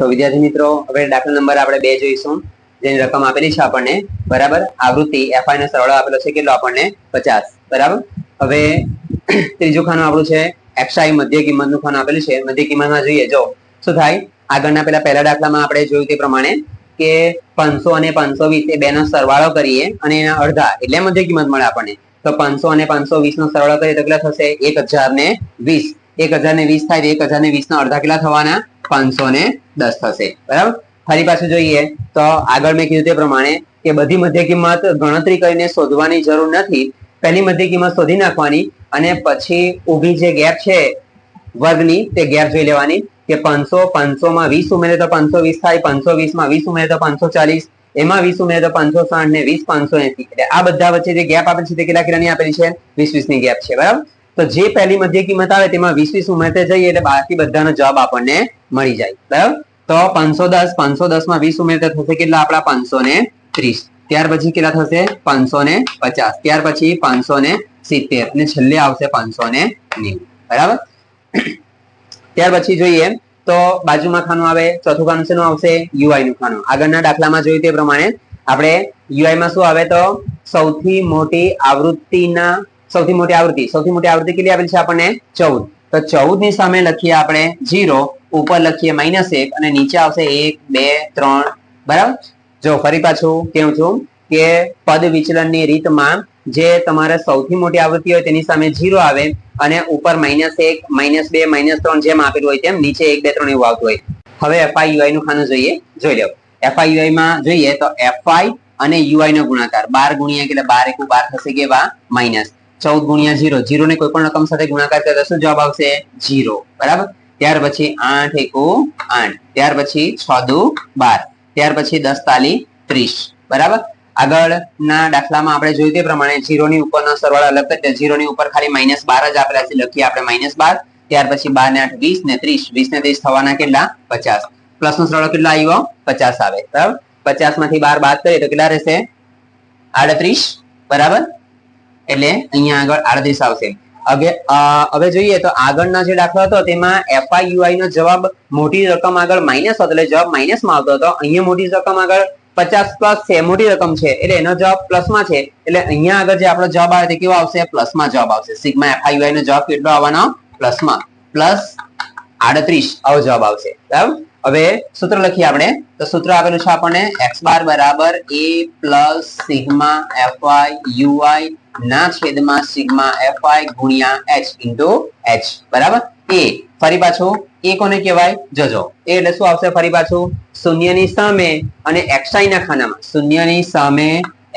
તો વિદ્યાર્થી મિત્રો, હવે દાખલા નંબર આપણે બે જોઈશું. જેની રકમ આપેલી છે આપણને, બરાબર? આવૃત્તિ એફઆઈ નો સરવાળો આપેલો છે કેટલો આપણને? પચાસ. બરાબર? હવે ત્રીજું ખાનું આપણું છે એક્સઆઈ મધ્ય કિંમતનું ખાનું આપેલું છે. મધ્ય કિંમતમાં જોઈએ, જો. શું થાય? આગળના પેલા પહેલા દાખલામાં આપણે જોયું તે પ્રમાણે કે પાંચસો અને પાંચસો વીસ એ બેનો સરવાળો કરીએ અને એના અડધા, એટલે મધ્ય કિંમત મળે આપણને. તો પાંચસો અને પાંચસો વીસ નો સરવાળો કરીએ તો કેટલા થશે? એક હજાર ને વીસ. એક હજાર ને વીસ થાય એક હજાર ને વીસ ના અડધા કેટલા થવાના? પાંચસો ને દસ થશે. બરાબર? ફરી પાછું જોઈએ તો આગળ મેં કીધું તે પ્રમાણે કે બધી મધ્ય કિંમત ગણતરી કરીને શોધવાની જરૂર નથી. પહેલી મધ્ય કિંમત શોધી નાખવાની અને પછી ઊભી જે ગેપ છે વર્ગની તે ગેપ જોઈ લેવાની કે પાંચસો પાંચસો માં વીસ ઉમેરે તો પાંચસો વીસ થાય, પાંચસો વીસમાં વીસ ઉમેરે તો પાંચસો ચાલીસ, એમાં વીસ ઉમેરે તો પાંચસો સાઠ ને વીસ પાંચસો એસી. એટલે આ બધા વચ્ચે જે ગેપ આપેલી છે તે કેટલા કેટલાની આપેલી છે? વીસ વીસની ગેપ છે. બરાબર? તો જે પહેલી મધ્ય કિંમત આવે તેમાં વીસ વીસ ઉમેરતે જઈએ એટલે બાકી બધાનો જવાબ આપણને મળી જાય. બરાબર? તો પાંચસો દસ પાંચસો દસમાં વીસ ઉમેરતા થશે કેટલા આપણા? પાંચસો ને ત્રીસ. ત્યાર પછી કેટલા થશે? પાંચસો ને પચાસ. ત્યાર પછી પાંચસો ને સિત્તેર. અને છેલ્લે આવશે પાંચસો ને નેવું. બરાબર? ત્યાર પછી જોઈએ. તો બાજુમાં ખાનું આવે, ચોથું ખાનું શેનું આવશે? યુઆઈ નું ખાનું. આગળના દાખલામાં જોયું તે પ્રમાણે આપણે યુઆઈ માં શું આવે તો? સૌથી મોટી આવૃત્તિના સૌથી મોટી આવૃત્તિ, સૌથી મોટી આવૃત્તિ કેટલી આપેલી છે આપણને? ચૌદ. તો ચૌદની સામે લખીએ આપણે જીરો ઉપર લખીએ માઇનસ એક અને નીચે આવશે એક, બે, ત્રણ. બરાબર? જો ફરી પાછું કેવું છું કે પદ વિચલનની રીતમાં જે તમારે સૌથી મોટી આવૃત્તિ હોય તેની સામે જીરો આવે અને ઉપર માઇનસ એક માઇનસ બે માઇનસ ત્રણ જેમ આપેલું હોય તેમ નીચે એક, બે, ત્રણ એવું આવતું હોય. હવે એફઆઈયુઆઈ નું ખાનું જોઈએ. જોઈ લો. એફઆઈયુઆઈ માં જોઈએ તો એફઆઈ અને યુઆઈ નો ગુણાકાર. બાર ગુણ્યા એટલે બાર એકુ બાર થશે કેવા? માઇનસ ચૌદ ગુણ્યા જીરો જીરો ને કોઈ પણ રકમ સાથે ગુણાકાર કરતા શું જવાબ આવશે? જીરો બરાબર? ત્યાર પછી આઠ એકુ આઠ. ત્યાર પછી છ દુ બાર. ત્યાર પછી દસ તાલી ત્રીસ. બરાબર? આગળના દાખલામાં આપણે જોયું તે પ્રમાણે જીરો ની ઉપરનો સરવાળો અલગ કરીએ જીરો ની ઉપર ખાલી માઇનસ બાર જ આપેલા છે. લખીએ આપણે માઇનસ બાર. ત્યાર પછી બાર ને આઠ, વીસ ને ત્રીસ. વીસ ને ત્રીસ થવાના કેટલા? પચાસ. પ્લસ નો સરવાળો કેટલા આવ્યો? પચાસ આવે. બરાબર? પચાસમાંથી બાર બાદ કરીએ તો કેટલા રહેશે? આડત્રીસ. બરાબર? એટલે અહીંયા આગળ આડત્રીસ આવશે. હવે જોઈએ તો આગળના જે દાખલો હતો, તેમાં એફઆઈયુઆઈ નો જવાબ મોટી રકમ આગળ માઇનસ હતો, એટલે જવાબ માઇનસમાં આવતો હતો. અહીંયા મોટી રકમ આગળ પચાસ પ્લસ છે, મોટી રકમ છે, એટલે એનો જવાબ પ્લસમાં છે. એટલે અહીંયા આગળ જે આપણો જવાબ આવે તે કેવો આવશે? પ્લસમાં જવાબ આવશે. સિગ્મા એફઆઈયુઆઈ નો જવાબ કેટલો આવવાનો? પ્લસમાં. પ્લસ આડત્રીસ, આવો જવાબ આવશે. બરાબર? હવે સૂત્ર લખીએ આપણે. તો સૂત્ર આપેલું છે આપણને એક્સ બાર બરાબર A plus sigma FI UI ના છેદમાં સિગ્મા એફઆઈ ગુણ્યા એચ ઇન્ટુ એચ બરાબર? એ ફરી પાછું. એ કોને કહેવાય? જજો. એ એટલે શું આવશે? ફરી પાછું. શૂન્યની સામે અને એક્સાઈ ના ખાનામાં. શૂન્યની સામે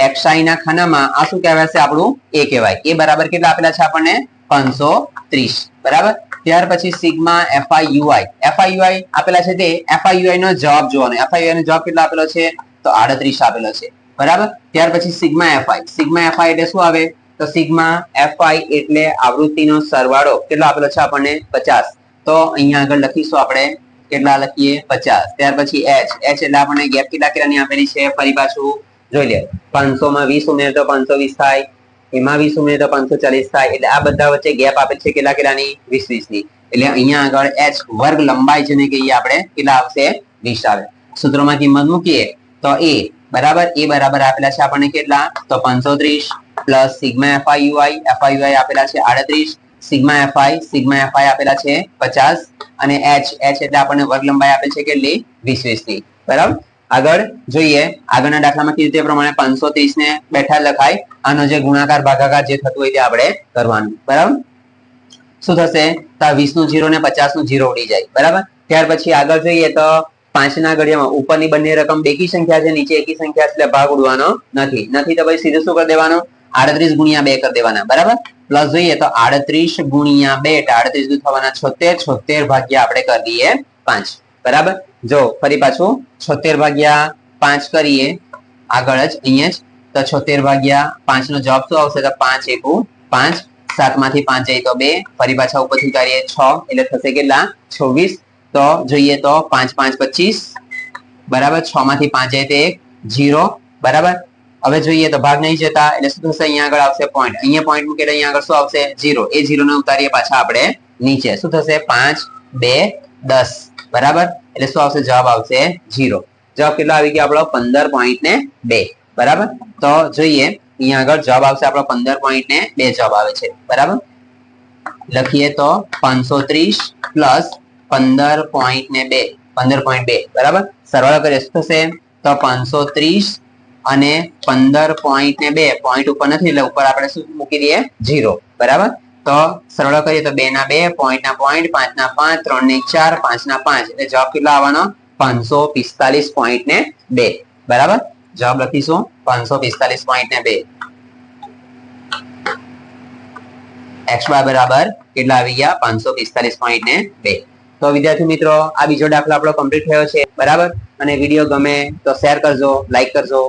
એક્સાઈ ના ખાનામાં આ શું કહેવાય છે? આપણું એ કહેવાય. એ બરાબર કેટલા આપેલા છે આપણને? પાંચસો ત્રીસ. બરાબર? ત્યાર પછી sigma FI UI FI UI આપેલા છે તે. એફઆઈ યુઆઈ નો જવાબ જોવાનો. એફઆઈ યુઆઈ નો જવાબ કેટલો આપેલો છે? તો આડત્રીસ આપેલો છે. બરાબર? ત્યાર પછી સિગ્મા એફઆઈ. સિગ્મા એફઆઈ એટલે શું આવે? તો સિગ્મા એફઆઈ એટલે આવૃત્તિનો સરવાળો. કેટલો આપેલો છે આપણને? પચાસ. તો અહીંયા આગળ લખીશું આપણે કેટલા લખીએ? પચાસ. ત્યાર પછી એચ એચ એટલે આપણને ગેપ કેટલા કેટલાની આપેલી છે? ફરી પાછું જોઈ લે. પાંચસો માં વીસ ઉમેર તો પાંચસો વીસ થાય. એમાં વીસ ઉમેર તો પાંચસો ચાલીસ થાય. એટલે આ બધા વચ્ચે ગેપ આપેલ છે કેટલા કેટલાની વીસ વીસની એટલે અહીંયા આગળ એચ વર્ગ લંબાઈ જેને કહીએ આપણે, કેટલા આવશે? વીસ આવે. સૂત્રોમાં કિંમત મૂકીએ તો એ બરાબર? એ બરાબર આપેલા છે આપણને કેટલા? તો પાંચસો ત્રીસ plus sigma FI UI FI UI આપેલા છે આડત્રીસ, સિગ્મા એફઆઈ સિગ્મા એફઆઈ આપેલા છે પચાસ, અને એચ એચ એટલે આપણને વર્ગ લંબાઈ આપેલ છે કેટલી? વીસ વીસની બરાબર? આગળ જોઈએ. આગળના દાખલામાં કીધું તે પ્રમાણે પાંચસો ત્રીસ ને બેઠા લખાય. આનો જે ગુણાકાર, ભાગાકાર જે થતું હોય તે આપણે કરવાનું. બરાબર? શું થશે? તો વીસનું જીરો ને પચાસનું જીરો ઉડી જાય. બરાબર? ત્યાર પછી આગળ જોઈએ તો પાંચના ઘડિયામાં ઉપરની બંને રકમ બેકી સંખ્યા છે, નીચે એકી સંખ્યા એટલે ભાગ ઉડવાનો નથી. નથી તો ભાઈ સીધું શું કરી દેવાનું? આડત્રીસ ગુણ્યા બે કરી દેવાના, બરાબર? પ્લસ જોઈએ તો આડત્રીસ ગુણ્યા બે આડત્રીસ થવાના છોતેર છોતેર ભાગ્યા આપણે કરી દઈએ પાંચ, બરાબર? જો ફરી પાછું છોતેર ભાગ્યા પાંચ કરીએ, આગળ જ, અહીંયા જ, તો છોતેર ભાગ્યા પાંચ નો જવાબ શું આવશે? તો પાંચ એકુ પાંચ સાતમાંથી પાંચ જાય તો બે, ફરી પાછા ઉપરથી કરીએ છ, એટલે થશે કેટલા? છવ્વીસ તો જોઈએ તો પાંચ પાંચ, પચીસ. બરાબર, છ માંથી પાંચ જાય તો એક જીરો બરાબર? હવે જોઈએ તો ભાગ નહીં જતા, એટલે શું થશે? અહીંયા આગળ આવશે પોઈન્ટ અહીંયા પોઈન્ટ મૂકે અહીંયા આગળ શું આવશે? જીરો એ જીરો ને ઉતારીએ પાછા આપણે નીચે. શું થશે? પાંચ, બે, દસ. બરાબર? એટલે શું આવશે? જવાબ આવશે જીરો જવાબ કેટલો આવી ગયો આપણો? પંદર પોઈન્ટ ને બે. બરાબર? તો જોઈએ, અહીંયા આગળ જવાબ આવશે આપણો પંદર પોઈન્ટ ને બે જવાબ આવે છે. બરાબર? લખીએ તો પાંચસો ત્રીસ પ્લસ પંદર પોઈન્ટ ને બે. પંદર પોઈન્ટ બે. બરાબર? સરવાળો કરીએ, શું થશે? તો પાંચસો ત્રીસ અને પંદર પોઈન્ટ ને બે. પોઈન્ટ ઉપર નથી, એટલે ઉપર આપણે શું મૂકી દઈએ? જીરો બરાબર? તો સરવાળો કરીએ, તો બે ના બે પોઈન્ટ ના પોઈન્ટ પાંચ ના પાંચ ત્રણ ને ચાર પાંચ ના પાંચ. એટલે જવાબ કેટલો આવવાનો? પાંચસો પિસ્તાલીસ પોઈન્ટ ને બે. બરાબર? જવાબ લખીશું, પાંચસો પિસ્તાલીસ પોઈન્ટ ને બે. એક્સ બરાબર કેટલા આવી ગયા? પાંચસો પિસ્તાલીસ પોઈન્ટ ને બે. તો વિદ્યાર્થી મિત્રો, આ બીજો દાખલો આપણો કમ્પ્લીટ થયો છે. બરાબર? અને વીડિયો ગમે તો શેર કરજો લાઈક કરજો.